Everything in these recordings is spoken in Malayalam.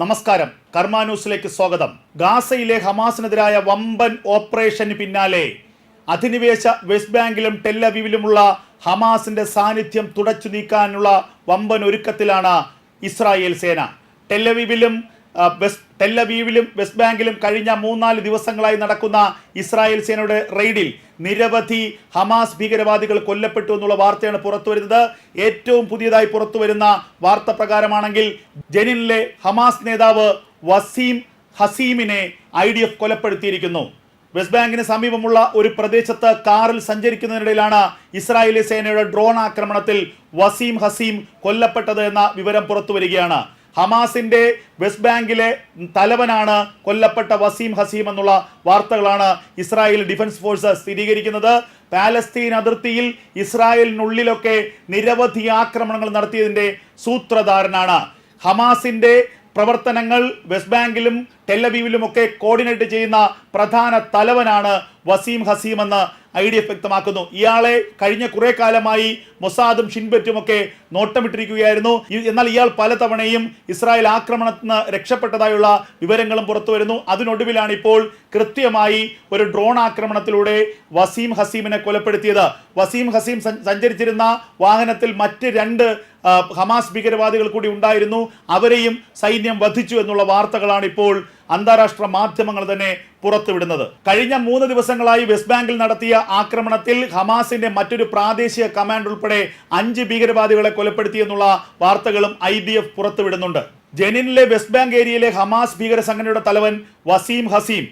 നമസ്കാരം. കർമ്മ ന്യൂസിലേക്ക് സ്വാഗതം. ഗാസയിലെ ഹമാസിനെതിരായ വമ്പൻ ഓപ്പറേഷന് പിന്നാലെ അധിനിവേശ വെസ്റ്റ് ബാങ്കിലും ടെല്ലവീവിലുമുള്ള ഹമാസിന്റെ സാന്നിധ്യം തുടച്ചു നീക്കാനുള്ള വമ്പൻ ഒരുക്കത്തിലാണ് ഇസ്രായേൽ സേന. ടെല്ലവീവിലും വെസ്റ്റ് ടെല്ലവീവിലും വെസ്റ്റ് ബാങ്കിലും കഴിഞ്ഞ മൂന്നാൽ ദിവസങ്ങളായി നടക്കുന്ന ഇസ്രായേൽ സേനയുടെ റെയ്ഡിൽ നിരവധി ഹമാസ് ഭീകരവാദികൾ കൊല്ലപ്പെട്ടു എന്നുള്ള വാർത്തയാണ് പുറത്തു വരുന്നത്. ഏറ്റവും പുതിയതായി പുറത്തു വരുന്ന വാർത്ത പ്രകാരമാണെങ്കിൽ ജനിനിലെ ഹമാസ് നേതാവ് വസീം ഹസീമിനെ ഐ ഡി എഫ് കൊലപ്പെടുത്തിയിരിക്കുന്നു. വെസ്റ്റ് ബാങ്കിന് സമീപമുള്ള ഒരു പ്രദേശത്ത് കാറിൽ സഞ്ചരിക്കുന്നതിനിടയിലാണ് ഇസ്രായേലി സേനയുടെ ഡ്രോൺ ആക്രമണത്തിൽ വസീം ഹസീം കൊല്ലപ്പെട്ടത് എന്ന വിവരം പുറത്തു വരികയാണ്. ഹമാസിന്റെ വെസ്റ്റ് ബാങ്കിലെ തലവനാണ് കൊല്ലപ്പെട്ട വസീം ഹസീം എന്നുള്ള വാർത്തകളാണ് ഇസ്രായേൽ ഡിഫൻസ് ഫോഴ്സ് സ്ഥിരീകരിക്കുന്നത്. പാലസ്തീൻ അതിർത്തിയിൽ ഇസ്രായേലിനുള്ളിലൊക്കെ നിരവധി ആക്രമണങ്ങൾ നടത്തിയതിന്റെ സൂത്രധാരനാണ്. ഹമാസിന്റെ പ്രവർത്തനങ്ങൾ വെസ്റ്റ് ബാങ്കിലും ടെല്ലവീവിലും ഒക്കെ കോർഡിനേറ്റ് ചെയ്യുന്ന പ്രധാന തലവനാണ് വസീം ഹസീം എന്ന് ഐ ഡി എഫ് വ്യക്തമാക്കുന്നു. ഇയാളെ കഴിഞ്ഞ കുറെ കാലമായി മൊസാദും ഷിൻബറ്റും ഒക്കെ നോട്ടമിട്ടിരിക്കുകയായിരുന്നു എന്നാൽ ഇയാൾ പലതവണയും ഇസ്രായേൽ ആക്രമണത്തിന് രക്ഷപ്പെട്ടതായുള്ള വിവരങ്ങളും പുറത്തു വരുന്നു. അതിനൊടുവിലാണ് ഇപ്പോൾ കൃത്യമായി ഒരു ഡ്രോൺ ആക്രമണത്തിലൂടെ വസീം ഹസീമിനെ കൊലപ്പെടുത്തിയത്. വസീം ഹസീം സഞ്ച- സഞ്ചരിച്ചിരുന്ന വാഹനത്തിൽ മറ്റ് രണ്ട് ഹമാസ് ഭീകരവാദികൾ കൂടി ഉണ്ടായിരുന്നു. അവരെയും സൈന്യം വധിച്ചു എന്നുള്ള വാർത്തകളാണ് ഇപ്പോൾ അന്താരാഷ്ട്ര മാധ്യമങ്ങൾ തന്നെ പുറത്തുവിടുന്നത്. കഴിഞ്ഞ മൂന്ന് ദിവസങ്ങളായി വെസ്റ്റ് ബാങ്കിൽ നടത്തിയ ആക്രമണത്തിൽ ഹമാസിന്റെ മറ്റൊരു പ്രാദേശിക കമാൻഡ് ഉൾപ്പെടെ അഞ്ച് ഭീകരവാദികളെ കൊലപ്പെടുത്തിയെന്നുള്ള വാർത്തകളും ഐ ബി എഫ് പുറത്തുവിടുന്നുണ്ട്. ജെനിനിലെ വെസ്റ്റ് ബാങ്ക് ഏരിയയിലെ ഹമാസ് ഭീകര സംഘടനയുടെ തലവൻ വസീം ഹസീം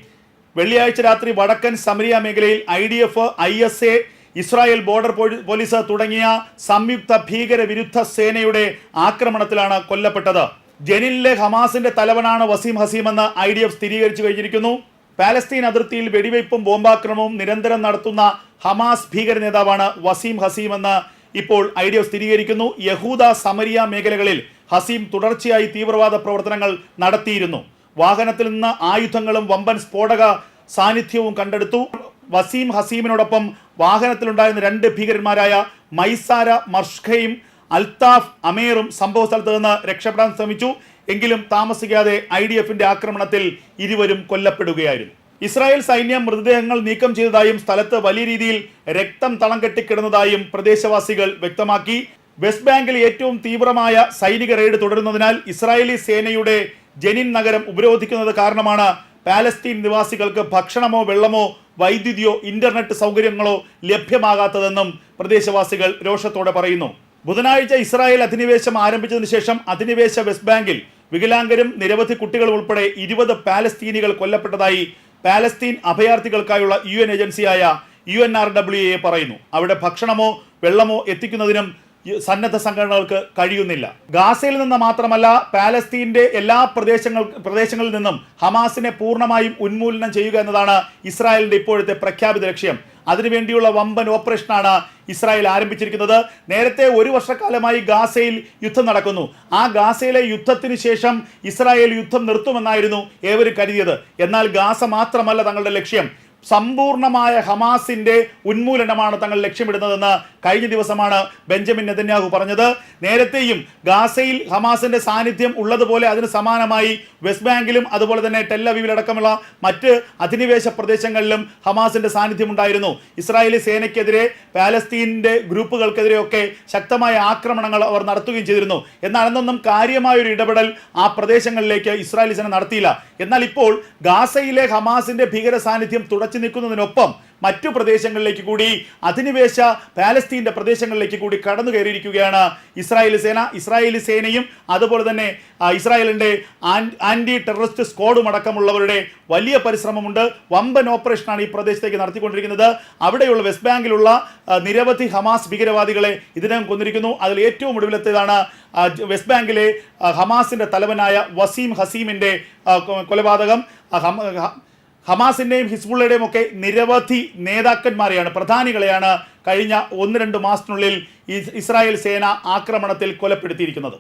വെള്ളിയാഴ്ച രാത്രി വടക്കൻ സമരിയ മേഖലയിൽ I D F I S A Israel border police തുടങ്ങിയ സംയുക്ത ഭീകരവിരുദ്ധ സേനയുടെ ആക്രമണത്തിലാണ് കൊല്ലപ്പെട്ടത്. ജനിനിലെ ഹമാസിന്റെ തലവനാണ് വസീം ഹസീം എന്ന് ഐ ഡി എഫ് സ്ഥിരീകരിച്ചു കഴിഞ്ഞിരിക്കുന്നു. പാലസ്തീൻ അതിർത്തിയിൽ വെടിവയ്പും ബോംബാക്രമവും നിരന്തരം നടത്തുന്ന ഹമാസ് ഭീകര നേതാവാണ് വസീം ഹസീം എന്ന് ഇപ്പോൾ ഐ ഡി എഫ് സ്ഥിരീകരിക്കുന്നു. യഹൂദ സമരിയ മേഖലകളിൽ ഹസീം തുടർച്ചയായി തീവ്രവാദ പ്രവർത്തനങ്ങൾ നടത്തിയിരുന്നു. വാഹനത്തിൽ നിന്ന് ആയുധങ്ങളും വമ്പൻ സ്ഫോടക സാന്നിധ്യവും കണ്ടെടുത്തു. വസീം ഹസീമിനോടൊപ്പം വാഹനത്തിലുണ്ടായിരുന്ന രണ്ട് ഭീകരന്മാരായ മൈസാര മർഷ്ഖയും അൽത്താഫ് അമീറും സംഭവ സ്ഥലത്ത് നിന്ന് രക്ഷപ്പെടാൻ ശ്രമിച്ചു. എങ്കിലും താമസിക്കാതെ ഐ ഡി എഫിന്റെ ആക്രമണത്തിൽ ഇരുവരും കൊല്ലപ്പെടുകയായിരുന്നു. ഇസ്രായേൽ സൈന്യം മൃതദേഹങ്ങൾ നീക്കം ചെയ്തതായും സ്ഥലത്ത് വലിയ രീതിയിൽ രക്തം തളം കെട്ടിക്കിടന്നതായും പ്രദേശവാസികൾ വ്യക്തമാക്കി. വെസ്റ്റ് ബാങ്കിൽ ഏറ്റവും തീവ്രമായ സൈനിക റെയ്ഡ് തുടരുന്നതിനാൽ ഇസ്രായേലി സേനയുടെ ജനിൻ നഗരം ഉപരോധിക്കുന്നത് കാരണമാണ് പാലസ്തീൻ നിവാസികൾക്ക് ഭക്ഷണമോ വെള്ളമോ വൈദ്യുതിയോ ഇന്റർനെറ്റ് സൗകര്യങ്ങളോ ലഭ്യമാകാത്തതെന്നും പ്രദേശവാസികൾ രോഷത്തോടെ പറയുന്നു. ബുധനാഴ്ച ഇസ്രായേൽ അധിനിവേശം ആരംഭിച്ചതിനു ശേഷം അധിനിവേശ വെസ്റ്റ് ബാങ്കിൽ വികലാംഗരും നിരവധി കുട്ടികൾ ഉൾപ്പെടെ ഇരുപത് പാലസ്തീനികൾ കൊല്ലപ്പെട്ടതായി പാലസ്തീൻ അഭയാർത്ഥികൾക്കായുള്ള യു എൻ ഏജൻസിയായ U N R W A പറയുന്നു. അവിടെ ഭക്ഷണമോ വെള്ളമോ എത്തിക്കുന്നതിനും സന്നദ്ധ സംഘടനകൾക്ക് കഴിയുന്നില്ല. ഗാസയിൽ നിന്ന് മാത്രമല്ല പാലസ്തീന്റെ എല്ലാ പ്രദേശങ്ങൾ പ്രദേശങ്ങളിൽ നിന്നും ഹമാസിനെ പൂർണമായും ഉന്മൂലനം ചെയ്യുക എന്നതാണ് ഇസ്രായേലിന്റെ ഇപ്പോഴത്തെ പ്രഖ്യാപിത ലക്ഷ്യം. അതിനുവേണ്ടിയുള്ള വമ്പൻ ഓപ്പറേഷനാണ് ഇസ്രായേൽ ആരംഭിച്ചിരിക്കുന്നത്. നേരത്തെ ഒരു വർഷക്കാലമായി ഗാസയിൽ യുദ്ധം നടക്കുന്നു. ആ ഗാസയിലെ യുദ്ധത്തിന് ശേഷം ഇസ്രായേൽ യുദ്ധം നിർത്തുമെന്നായിരുന്നു ഏവരും കരുതിയത്. എന്നാൽ ഗാസ മാത്രമല്ല തങ്ങളുടെ ലക്ഷ്യം. സമ്പൂർണമായ ഹമാസിന്റെ ഉന്മൂലനമാണ് തങ്ങൾ ലക്ഷ്യമിടുന്നതെന്ന് കഴിഞ്ഞ ദിവസമാണ് ബെഞ്ചമിൻ നെതന്യാഹു പറഞ്ഞത്. നേരത്തെയും ഗാസയിൽ ഹമാസിന്റെ സാന്നിധ്യം ഉള്ളതുപോലെ അതിന് സമാനമായി വെസ്റ്റ് ബാങ്കിലും അതുപോലെ തന്നെ ടെല്ലവീവിലടക്കമുള്ള മറ്റ് അധിനിവേശ പ്രദേശങ്ങളിലും ഹമാസിന്റെ സാന്നിധ്യം ഉണ്ടായിരുന്നു. ഇസ്രായേലി സേനയ്ക്കെതിരെ പാലസ്തീനിന്റെ ഗ്രൂപ്പുകൾക്കെതിരെയൊക്കെ ശക്തമായ ആക്രമണങ്ങൾ അവർ നടത്തുകയും ചെയ്തിരുന്നു. എന്നാൽ അന്നൊന്നും കാര്യമായ ഒരു ഇടപെടൽ ആ പ്രദേശങ്ങളിലേക്ക് ഇസ്രായേലി സേന നടത്തിയില്ല. എന്നാൽ ഇപ്പോൾ ഗാസയിലെ ഹമാസിന്റെ ഭീകര സാന്നിധ്യം തുടച്ചു നിൽക്കുന്നതിനൊപ്പം മറ്റു പ്രദേശങ്ങളിലേക്ക് കൂടി അധിനിവേശ പാലസ്തീന്റെ പ്രദേശങ്ങളിലേക്ക് കൂടി കടന്നു കയറിയിരിക്കുകയാണ് ഇസ്രായേലി സേന. ഇസ്രായേലി സേനയും അതുപോലെ തന്നെ ഇസ്രായേലിന്റെ ആന്റി ടെററിസ്റ്റ് സ്ക്വാഡും അടക്കമുള്ളവരുടെ വലിയ പരിശ്രമമുണ്ട്. വമ്പൻ ഓപ്പറേഷനാണ് ഈ പ്രദേശത്തേക്ക് നടത്തിക്കൊണ്ടിരിക്കുന്നത്. അവിടെയുള്ള വെസ്റ്റ് ബാങ്കിലുള്ള നിരവധി ഹമാസ് ഭീകരവാദികളെ ഇതിനകം കൊന്നിരിക്കുന്നു. അതിൽ ഏറ്റവും ഒടുവിലത്തേതാണ് വെസ്റ്റ് ബാങ്കിലെ ഹമാസിന്റെ തലവനായ വസീം ഹസീമിന്റെ കൊലപാതകം. ആ, ഹമ- ഹ- ഹമാസിന്റെയും ഹിസ്ബുള്ളയുടെയും ഒക്കെ നിരവധി നേതാക്കന്മാരെയാണ് പ്രധാനികളെയാണ് കഴിഞ്ഞ ഒന്ന് രണ്ട് മാസത്തിനുള്ളിൽ ഇസ്രായേൽ സേന ആക്രമണത്തിൽ കൊലപ്പെടുത്തിയിരിക്കുന്നത്.